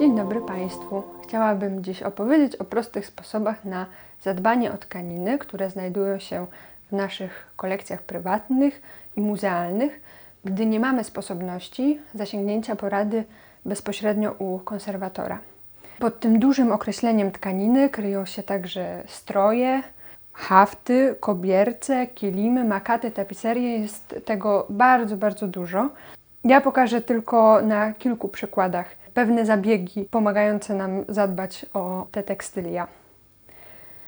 Dzień dobry Państwu. Chciałabym dziś opowiedzieć o prostych sposobach na zadbanie o tkaniny, które znajdują się w naszych kolekcjach prywatnych i muzealnych, gdy nie mamy sposobności zasięgnięcia porady bezpośrednio u konserwatora. Pod tym dużym określeniem tkaniny kryją się także stroje, hafty, kobierce, kilimy, makaty, tapicerie. Jest tego bardzo, bardzo dużo. Ja pokażę tylko na kilku przykładach pewne zabiegi pomagające nam zadbać o te tekstylia.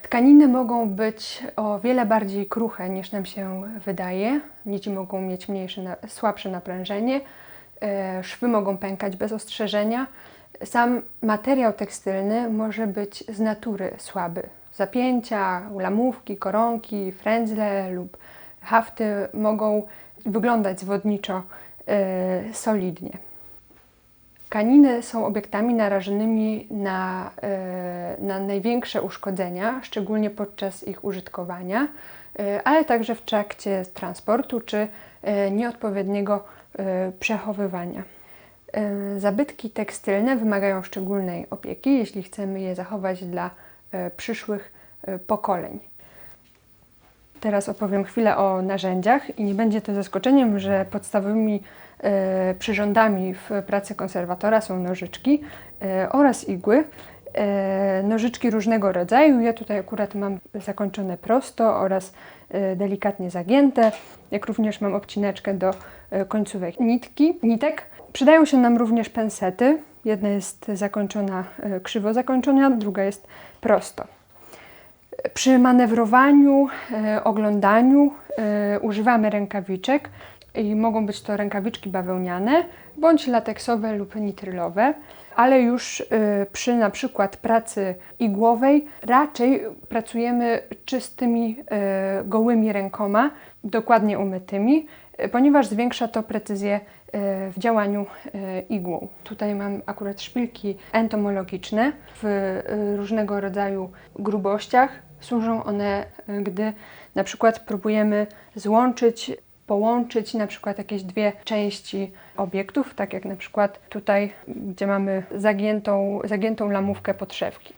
Tkaniny mogą być o wiele bardziej kruche niż nam się wydaje. Nici mogą mieć mniejsze, słabsze naprężenie, e, szwy mogą pękać bez ostrzeżenia. Sam materiał tekstylny może być z natury słaby. Zapięcia, lamówki, koronki, frędzle lub hafty mogą wyglądać zwodniczo solidnie. Tkaniny są obiektami narażonymi na, e, na największe uszkodzenia, szczególnie podczas ich użytkowania, e, ale także w trakcie transportu czy e, nieodpowiedniego przechowywania. Zabytki tekstylne wymagają szczególnej opieki, jeśli chcemy je zachować dla przyszłych pokoleń. Teraz opowiem chwilę o narzędziach i nie będzie to zaskoczeniem, że podstawowymi e, przyrządami w pracy konserwatora są nożyczki e, oraz igły. E, nożyczki różnego rodzaju. Ja tutaj akurat mam zakończone prosto oraz e, delikatnie zagięte, jak również mam obcineczkę do e, końcówek nitki, nitek. Przydają się nam również pensety. Jedna jest zakończona e, krzywo zakończona, druga jest prosto. Przy manewrowaniu, e, oglądaniu e, używamy rękawiczek i mogą być to rękawiczki bawełniane bądź lateksowe lub nitrylowe, ale już e, przy na przykład pracy igłowej raczej pracujemy czystymi, gołymi rękoma, dokładnie umytymi, ponieważ zwiększa to precyzję w działaniu igłą. Tutaj mam akurat szpilki entomologiczne w różnego rodzaju grubościach. Służą one, gdy na przykład próbujemy złączyć, połączyć na przykład jakieś dwie części obiektów, tak jak na przykład tutaj, gdzie mamy zagiętą, zagiętą lamówkę podszewki.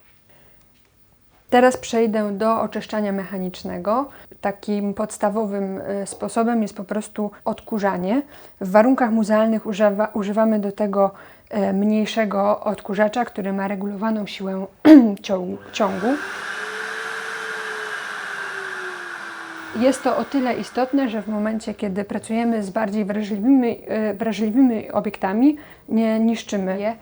Teraz przejdę do oczyszczania mechanicznego. Takim podstawowym y, sposobem jest po prostu odkurzanie. W warunkach muzealnych używa, używamy do tego y, mniejszego odkurzacza, który ma regulowaną siłę ciągu. Jest to o tyle istotne, że w momencie, kiedy pracujemy z bardziej wrażliwymi, y, wrażliwymi obiektami, nie niszczymy je.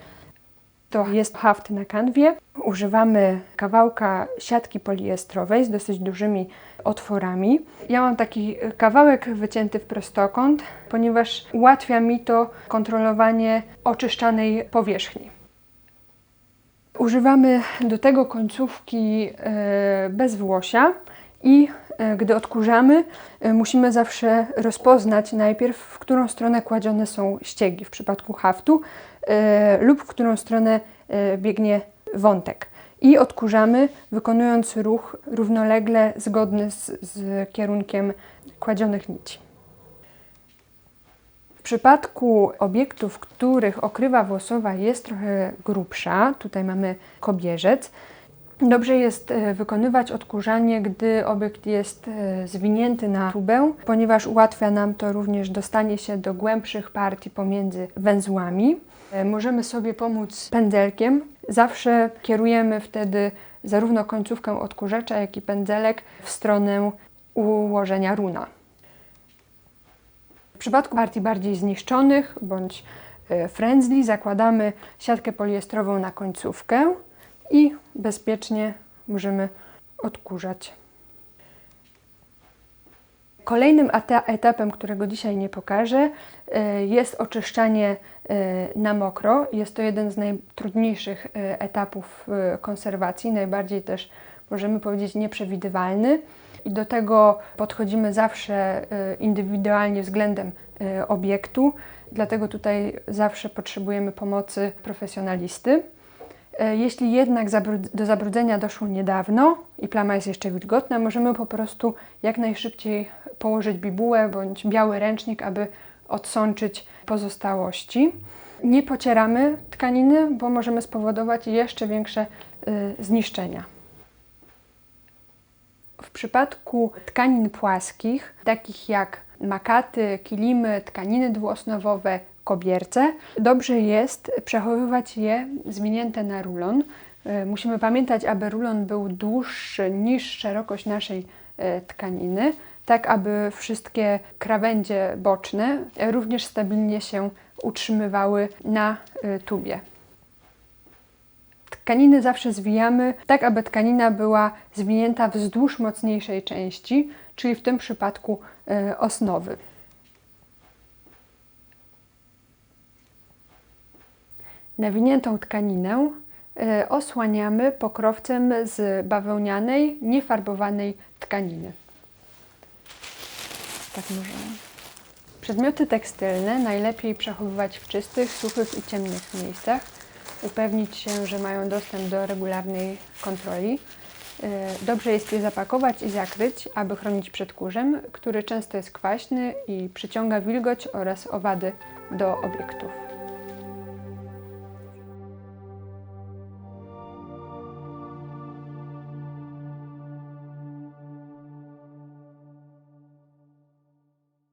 To jest haft na kanwie. Używamy kawałka siatki poliestrowej z dosyć dużymi otworami. Ja mam taki kawałek wycięty w prostokąt, ponieważ ułatwia mi to kontrolowanie oczyszczanej powierzchni. Używamy do tego końcówki e, bez włosia i e, gdy odkurzamy, e, musimy zawsze rozpoznać najpierw, w którą stronę kładzione są ściegi w przypadku haftu lub w którą stronę biegnie wątek. I odkurzamy, wykonując ruch równolegle zgodny z, z kierunkiem kładzionych nici. W przypadku obiektów, których okrywa włosowa jest trochę grubsza, tutaj mamy kobierzec, Dobrze jest e, wykonywać odkurzanie, gdy obiekt jest e, zwinięty na tubę, ponieważ ułatwia nam to również dostanie się do głębszych partii pomiędzy węzłami. E, możemy sobie pomóc pędzelkiem. Zawsze kierujemy wtedy zarówno końcówkę odkurzacza, jak i pędzelek w stronę ułożenia runa. W przypadku partii bardziej zniszczonych bądź frędzli zakładamy siatkę poliestrową na końcówkę i bezpiecznie możemy odkurzać. Kolejnym etapem, którego dzisiaj nie pokażę, e, jest oczyszczanie e, na mokro. Jest to jeden z najtrudniejszych etapów konserwacji, najbardziej też możemy powiedzieć nieprzewidywalny i do tego podchodzimy zawsze indywidualnie względem obiektu, dlatego tutaj zawsze potrzebujemy pomocy profesjonalisty. Y, jeśli jednak do zabrudzenia doszło niedawno i plama jest jeszcze wilgotna, możemy po prostu jak najszybciej położyć bibułę bądź biały ręcznik, aby odsączyć pozostałości. Nie pocieramy tkaniny, bo możemy spowodować jeszcze większe y, zniszczenia. W przypadku tkanin płaskich, takich jak makaty, kilimy, tkaniny dwuosnowowe, kobierce, dobrze jest przechowywać je zwinięte na rulon. Y, Musimy pamiętać, aby rulon był dłuższy niż szerokość naszej y, tkaniny, tak aby wszystkie krawędzie boczne również stabilnie się utrzymywały na y, tubie. Tkaniny zawsze zwijamy tak, aby tkanina była zwinięta wzdłuż mocniejszej części, czyli w tym przypadku y, osnowy. Nawiniętą tkaninę y, osłaniamy pokrowcem z bawełnianej, niefarbowanej tkaniny. Tak możemy. Przedmioty tekstylne najlepiej przechowywać w czystych, suchych i ciemnych miejscach. Upewnić się, że mają dostęp do regularnej kontroli. Y, Dobrze jest je zapakować i zakryć, aby chronić przed kurzem, który często jest kwaśny i przyciąga wilgoć oraz owady do obiektów.